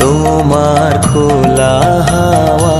তোমার খোলা হাওয়া।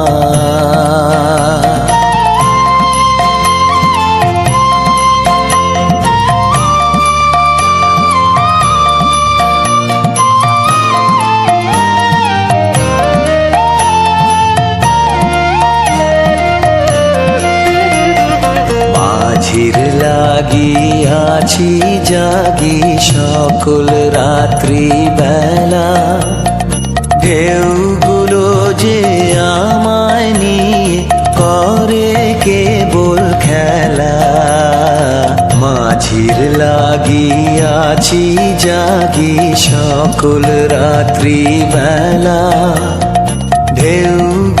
সকল রাত্রি বেলা ঢেউগুলো যে আমায় নিয়ে করে কেবল খেলা, মাঝির লাগিয়াছি জাগি সকল রাত্রি বেলা ঢেউগুলো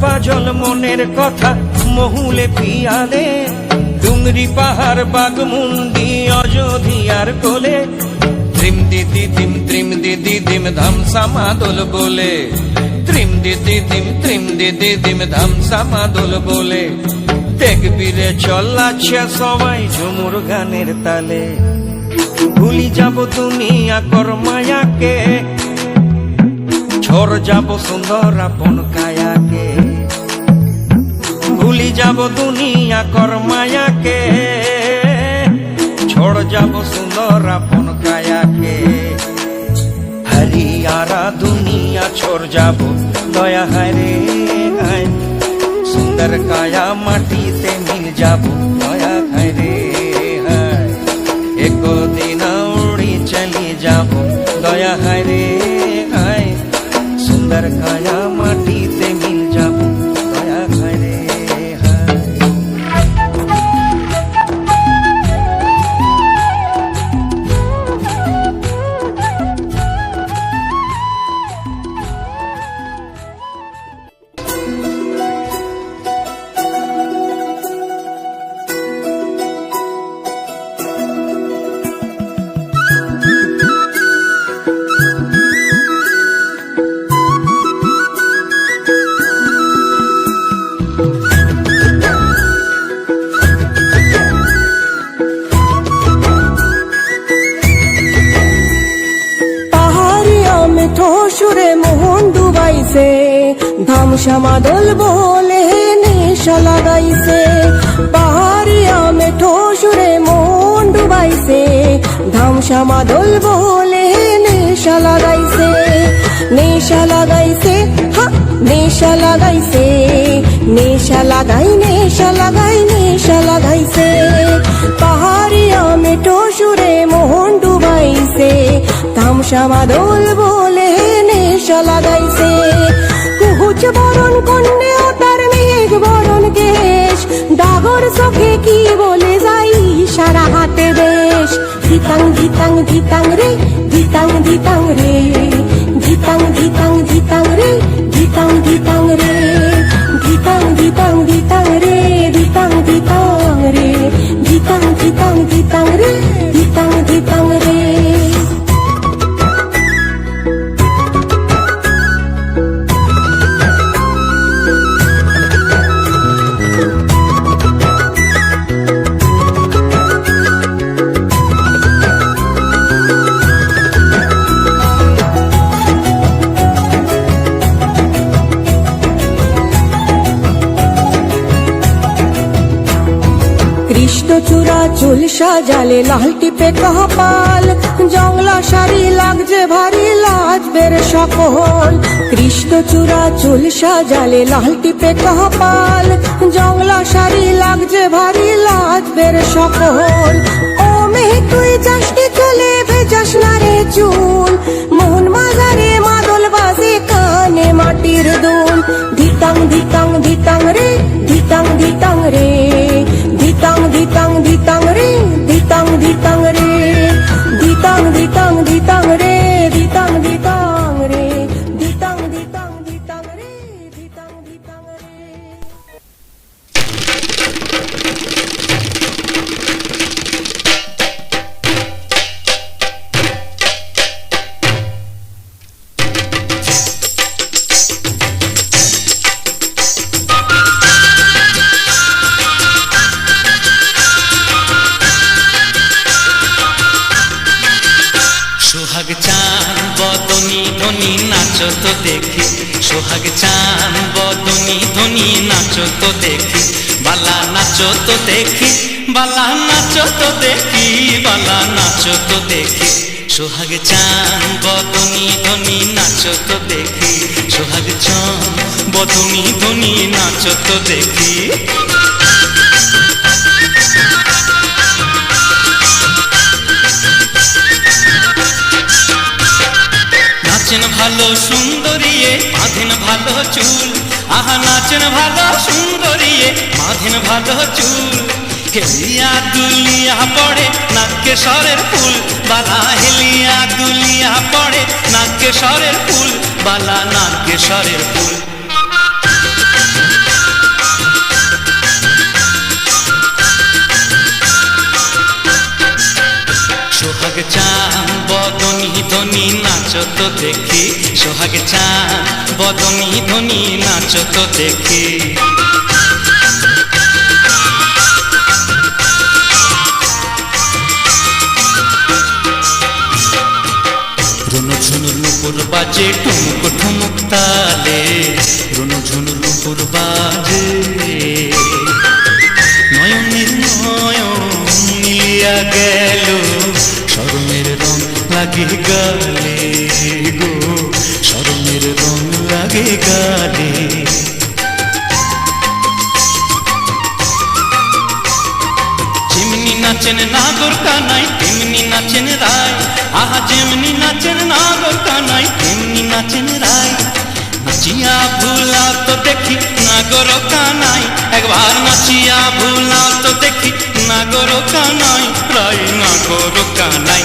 পাজল মনের কথা, মহুলে পিয়ালে। ডুংরি পাহাড় বাগমুন্ডি অযোধিয়ার কোলে। ত্রিম দিদি দিম ত্রিম দিদি দিম ধাম মাদল বলে। ত্রিম দিদি দিম ত্রিম দিদি দিম ধাম মাদল বলে। দেখবি রে চল্লাছে সবাই ঝুমুর গানের তালে। ভুলি যাব দুনিয়া কর মায়াকে ঝড় যাব সুন্দর আপন কায়াকে, ভুলি যাব দুনিয়া কর মায়াকে, ঝড় যাব সুন্দর আপন কায়াকে। হরিয়ারা দুনিয়া ছোড় যাব, দয়া রে হায়। সুন্দর কায়া মাটিতে মিল যাব, দয়া হায় রে হায়। একদিন উড়ি চলি যাব, দয়া রে হায় সুন্দর ধামসামা দোল বলে নেশা লাগাইছে। পাহাড়িয়া মেঠো সুরে মোহন ডুবাইছে। ধামসামা দোল বলে নেশা লাগাইছে। নেশা লাগাইছে, হা, নেশা লাগাইছে। নেশা লাগাই নেশা লাগাই, নেশা লাগাইছে। পাহাড়িয়া মেঠো সুরে মোহন ডুবাইছে। তামসামা দোল বলে নেশা লাগাইছে। কি বলে যাই? সারা হাতে বেশ ধিতাং ধিতাং ধিতাং রে, ধিতাং ধিতাং রে। ধিতাং ধিতাং ধিতাং রে, ধিতাং ধিতাং রে। ধিতাং ধিতাং ধিতাং রে, ধিতাং ধিতাং রে। ধিতাং ধিতাং ধিতাং রে, ধিতাং ধিতাং রে। চুল সাজালে লাল টিপে কপাল, জংলা শাড়ি লাগছে ভারী লাজবের সকল। কৃষ্ণচূড়া চুল সাজালে লাল টিপে কপাল, জংলা শাড়ি লাগছে ভারী লাজবের সকল। ও মেয়ে, তুই যাস চলে ভেজাস না রে চুল। নাচ তো দেখি, সোহাগ চান, বদনি ধনি, নাচ তো দেখি, বালা নাচ তো দেখি, বালা নাচ তো দেখি, বালা নাচ তো দেখি, সোহাগ চান, বদনি ধনি, নাচ তো দেখি, সোহাগ চান, বদনি ধনি, নাচ তো দেখি। ভালো সুন্দরিয়ে বাঁধেন ভালো চুল। আহা, নাচেন ভালো সুন্দরিয়ে বাঁধেন ভালো চুল। হেলিয়া দুলিয়া পড়ে, নাকে সরের ফুল। বালা হেলিয়া দুলিয়া পড়ে, নাকে সরের ফুল। বালা নাকে সরের ফুল। সোহাগ চান বদনি ধনি নাচ তো দেখি। সোহাগ চান বদনি ধনি নাচ তো দেখি। রুনু ঝুনুর নুপুর বাজে ঠুমুক ঠুমুক তালে। রুনু ঝুনুর নুপুর বাজে। নয়নের নয়ন মিলিয়া রং লাগে গালে গো শরমের রং লাগে গালে যেমনি নাচেন নাগর কানাই, তেমনি নাচেন রায়। আহা, যেমনি নাচেন নাগর কানাই, তেমনি নাচেন রায়। নাচিয়া ভুলা তো দেখি নাগর কানাই। একবার নাচিয়া ভুলা তো দেখি নাগর কানাই। রায় নাগর কানাই।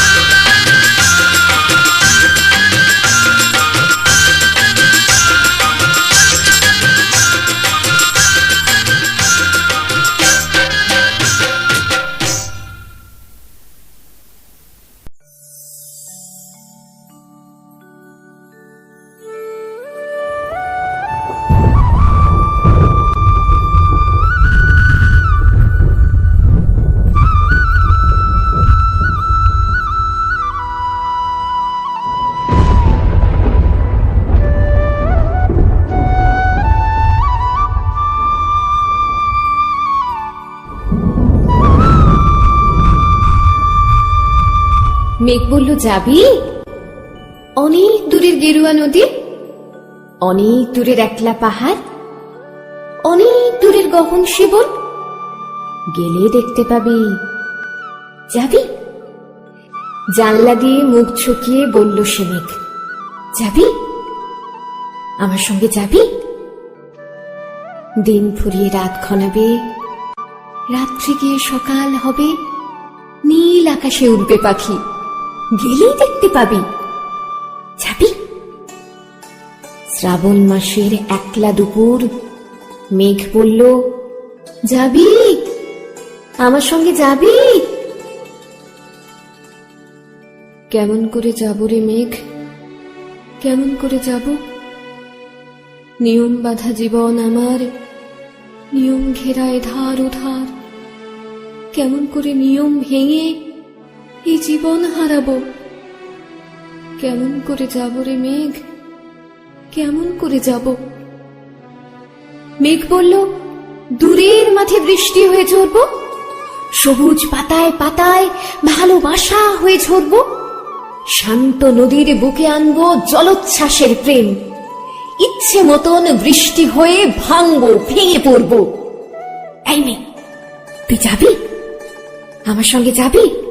মেঘ বলল, যাবি? অনেক দূরের গেরুয়া নদী, অনেক দূরের একলা পাহাড়, অনেক দূরের গহন শিবন, গেলে দেখতে পাবি। যাবি? জানলা দিয়ে মুখ ছুকিয়ে বলল সে মেঘ, যাবি? আমার সঙ্গে যাবি? দিন ফুরিয়ে, রাত ঘনাবে। রাত্রি গিয়ে সকাল হবে, নীল আকাশে উড়বে পাখি। গেলেই দেখতে পাবি। যাবি? শ্রাবণ মাসের একলা দুপুর, মেঘ বলল, যাবি? আমার সঙ্গে যাবি? কেমন করে যাব রে মেঘ? কেমন করে যাব? নিয়ম বাধা জীবন আমার, নিয়ম ঘেরায় ধার উধার। কেমন করে নিয়ম ভেঙে এই জীবন হারাবো। কেমন করে যাব রে মেঘ? কেমন করে যাব? মেঘ বলল, দূরের মাঠে বৃষ্টি হয়ে ঝরব, সবুজ পাতায় পাতায় ভালোবাসা হয়ে ঝরব, শান্ত নদীর বুকে আনব জলোচ্ছ্বাসের প্রেম, ইচ্ছে মতন বৃষ্টি হয়ে ভাঙবো, ভেঙে পড়ব। এই মেয়ে তুই যাবি? আমার সঙ্গে যাবি?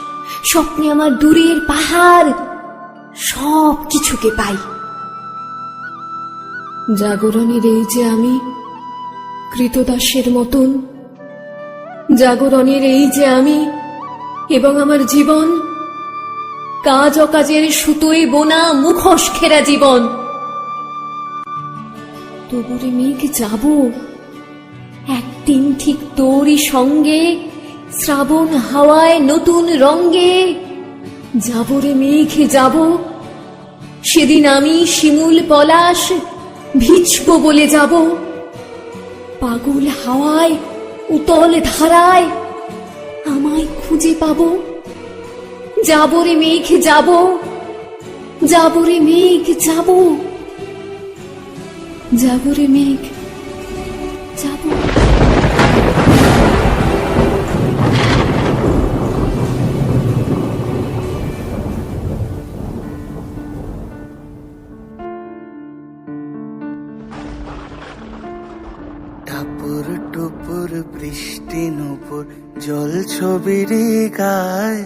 স্বপ্নে আমার দূরের পাহাড় সব কিছুকে পাই। জাগরণের এই যে আমি কৃতদাসের মতন, জাগরণের এই যে আমি এবং আমার জীবন, কাজ অকাজের সুতোয় বোনা মুখোশ খেরা জীবন। তবুরে মেঘ যাব, একদিন ঠিক তোরই সঙ্গে শ্রাবণ হাওয়ায় নতুন রঙ্গে যাবরে মেঘে যাব। সেদিন আমি শিমুল পলাশ ভিজব বলে যাব। পাগল হাওয়ায়, উতল ধারায় আমায় খুঁজে পাব। যাব রে মেঘ যাব যাব রে মেঘ যাব। যাব রে মেঘ যাব। ছবির গায়,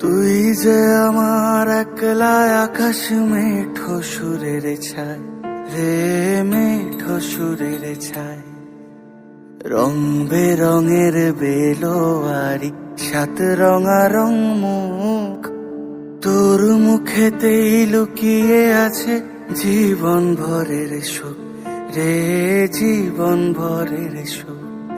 তুই যে আমার একলা আকাশ মেঠো সুরের ছায়, রে মেঠো সুরের ছায়। রং বেরঙের বেলোয়ারি, সাত রঙা রং মুখ, তোর মুখেতেই লুকিয়ে আছে জীবন ভরের সুখ, রে জীবন ভরের সুখ।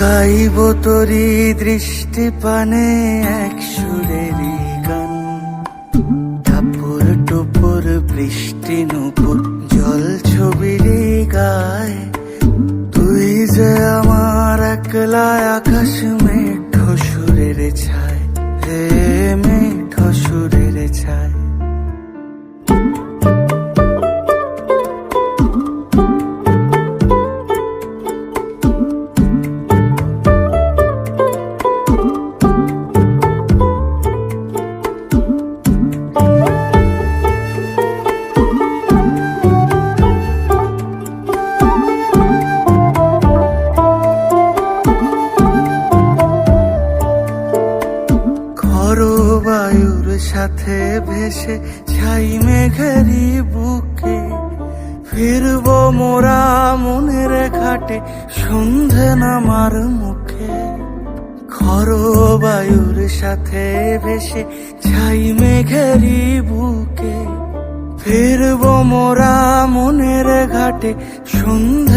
গাইব তরি দৃষ্টি পানে এক সুরেরই গান। ঠাপুর টুপুর বৃষ্টি নুপুর, জল ছবির গায়। তুই যে আমার একলা আকাশ মেঠো সুরের ছায়।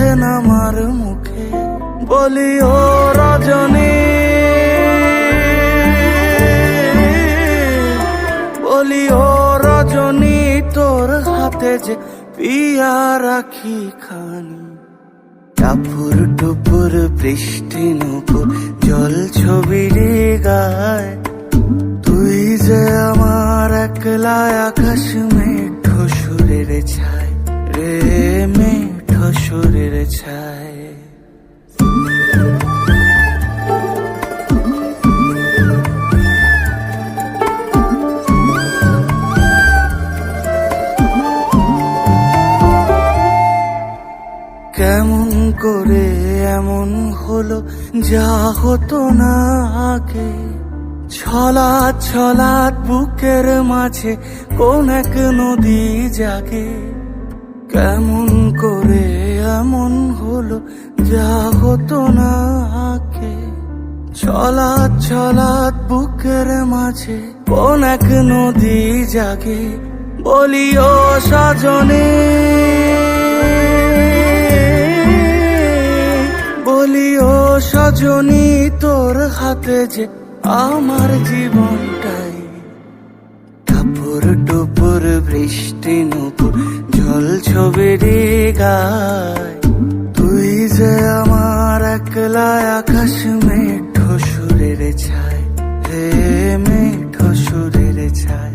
সন্ধে নামার মুখে বলি ও রজনী। বলি ও রজনী, তোর হাতে যে পিয়া রাখি খানি। টাপুর টুপুর বৃষ্টি নুপুর জল ছবির গায়। তুই যে আমার একলা আকাশ মেঠো সুরের ছায় রে মেঠো সুরের ছায়। কেমন করে এমন হলো, যা হতো না আগে। ছলাৎ ছলাৎ বুকের মাঝে কোন এক নদী জাগে। কেমন করে এমন হলো? যা হতো না আগে ছলাৎ ছলাৎ বুকের মাঝে, কোন এক নদী জাগে, বলিও সাজনে। বলিও সজনী তোর হাতে যে আমার জীবনটাই। টাপুর টুপুর বৃষ্টি নুপুর জল রে গায়। তুই যে আমার একলা আকাশ মেঠো সুরের ছায়। হে মেঠো সুরের ছায়।